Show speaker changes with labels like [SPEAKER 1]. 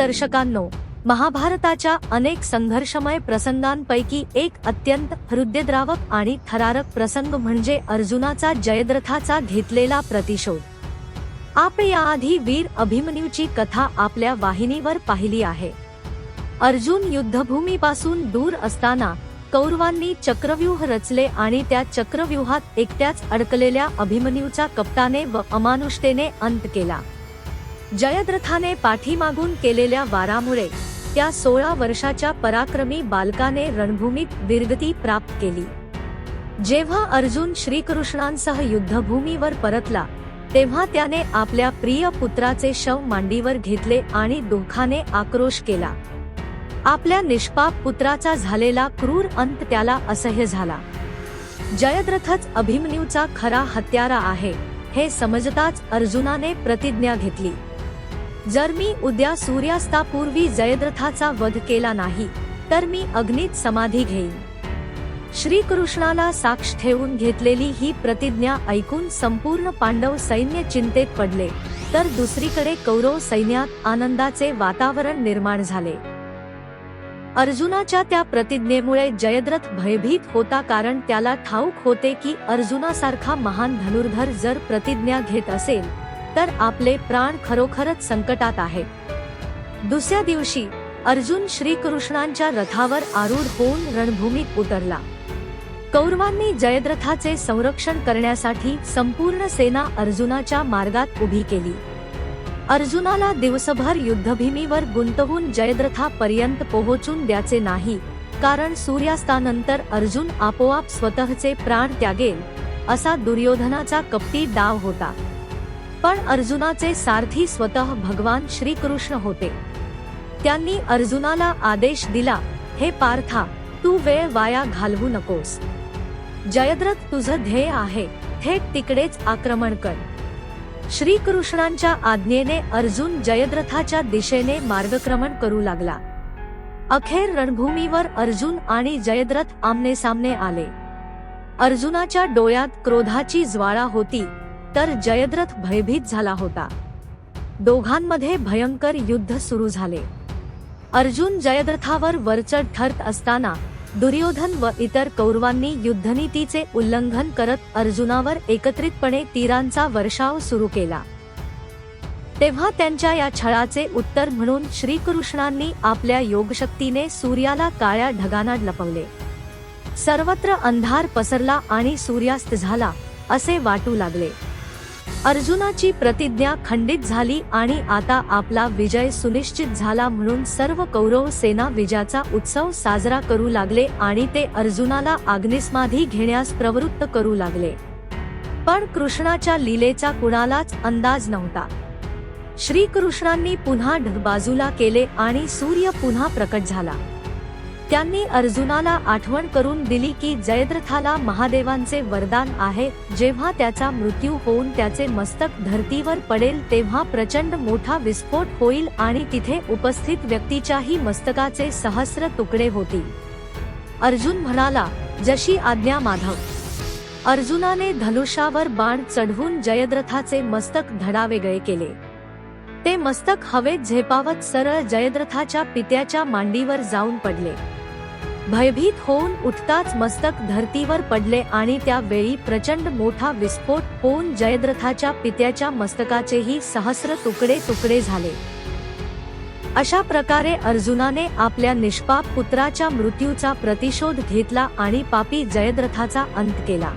[SPEAKER 1] दर्शकांनो महाभारताच्या अनेक संघर्षमय प्रसंगांपैकी एक अत्यंत हृदयद्रावक आणि थरारक प्रसंग म्हणजे अर्जुनाचा जयद्रथाचा घेतलेला प्रतिशोध. आपण याआधी वीर अभिमन्यूची कथा आपल्या वाहिनीवर पाहिली आहे. अर्जुन युद्धभूमीपासून दूर असताना कौरवांनी चक्रव्यूह रचले आणि त्या चक्रव्यूहात एकट्याच अडकलेल्या अभिमन्यूचा कप्ताने व अमानुषतेने अंत केला. जयद्रथाने पाठीमागून केलेल्या वारामुळे त्या सोळा वर्षाच्या पराक्रमी बालकाने रणभूमीत वीरगती प्राप्त केली. जेव्हा अर्जुन श्रीकृष्णांसह युद्धभूमीवर परतला तेव्हा त्याने आपल्या प्रिय पुत्राचे शव मांडीवर घेतले आणि दुःखाने आक्रोश केला. आपल्या निष्पाप पुत्राचा झालेला क्रूर अंत त्याला असह्य झाला. जयद्रथच अभिमन्यूचा खरा हत्यारा आहे हे समजताच अर्जुनाने प्रतिज्ञा घेतली. जर मी उद्या सूर्यास्तापूर्वी जयद्रथाचा वध केला नाही तर मी अग्नीत समाधी घेईन. श्रीकृष्णाला साक्ष ठेवून घेतलेली ही प्रतिज्ञा ऐकून संपूर्ण पांडव सैन्य चिंतेत पडले तर दुसरीकडे कौरव सैन्यात आनंदाचे वातावरण निर्माण झाले. अर्जुनाच्या त्या प्रतिज्ञेमुळे जयद्रथ भयभीत होता कारण त्याला ठाऊक होते की अर्जुनासारखा महान धनुर्धर जर प्रतिज्ञा घेत असेल तर आपले प्राण खरोखरच संकटात आहेत दुसऱ्या दिवशी अर्जुन श्रीकृष्णांच्या रथावर आरूढ होऊन रणभूमीत उतरला. कौरवांनी जयद्रथाचे संरक्षण करण्यासाठी संपूर्ण सेना अर्जुनाच्या मार्गात उभी केली. अर्जुनाला दिवसभर युद्धभूमीवर गुंतवून जयद्रथापर्यंत पोहोचून द्याचे नाही कारण सूर्यास्तानंतर अर्जुन आपोआप स्वतःचे प्राण त्यागेल असा दुर्योधनाचा कपटी डाव होता. पण अर्जुनाचे सारथी स्वतः भगवान श्रीकृष्ण होते. त्यांनी अर्जुनाला आदेश दिला हे पार्था तू वेळ वाया घालवू नकोस. जयद्रथ तुझं ध्येय आहे थेट तिकडेच आक्रमण कर. श्रीकृष्णांच्या आज्ञेने अर्जुन जयद्रथाच्या दिशेने मार्गक्रमण करू लागला. अखेर रणभूमीवर अर्जुन आणि जयद्रथ आमने सामने आले. अर्जुनाच्या डोळ्यात क्रोधाची ज्वाळा होती तर जयद्रथ भयभीत झाला होता. दोघांमध्ये भयंकर युद्ध सुरू झाले. अर्जुन जयद्रथावर वरचढ ठरत असताना दुर्योधन व इतर कौरवांनी युद्धनीतीचे उल्लंघन करत अर्जुनावर एकत्रितपणे तीरांचा वर्षाव सुरू केला. तेव्हा त्यांच्या या छळाचे उत्तर म्हणून श्रीकृष्णांनी आपल्या योगशक्तीने सूर्याला काळ्या ढगांना लपवले. सर्वत्र अंधार पसरला आणि सूर्यास्त झाला असे वाटू लागले. अर्जुनाची प्रतिज्ञा खंडित झाली आणि आता आपला विजय सुनिश्चित झाला म्हणून सर्व कौरव सेना विजयाचा उत्सव साजरा करू लागले आणि ते अर्जुनाला आग्निस्माधी घेण्यास प्रवृत्त करू लागले. पण कृष्णाच्या लीलेचा कुणालाच अंदाज नव्हता. श्रीकृष्णांनी पुन्हा ढग बाजूला केले आणि सूर्य पुन्हा प्रकट झाला. त्यांनी अर्जुनाला आठवण करून दिली की जयद्रथाला महादेवांचे वरदान आहे. जेव्हा त्याचा मृत्यू होऊन त्याचे मस्तक धरतीवर पडेल तेव्हा प्रचंड मोठा विस्फोट होईल आणि तिथे उपस्थित व्यक्तीच्याही मस्तकाचे सहस्र तुकडे होतील. अर्जुन म्हणाला जशी आज्ञा माधव. अर्जुनाने धनुष्यावर बाण चढवून जयद्रथाचे मस्तक धडावेगळे केले. ते मस्तक हवेत झेपावत सरळ जयद्रथाच्या पित्याच्या मांडीवर जाऊन पडले. भयभीत होऊन उठताच मस्तक धरतीवर पडले आणि त्यावेळी प्रचंड मोठा विस्फोट होऊन जयद्रथाच्या पित्याच्या मस्तकाचेही सहस्र तुकडे तुकडे झाले. अशा प्रकारे अर्जुनाने आपल्या निष्पाप पुत्राच्या मृत्यूचा प्रतिशोध घेतला आणि पापी जयद्रथाचा अंत केला.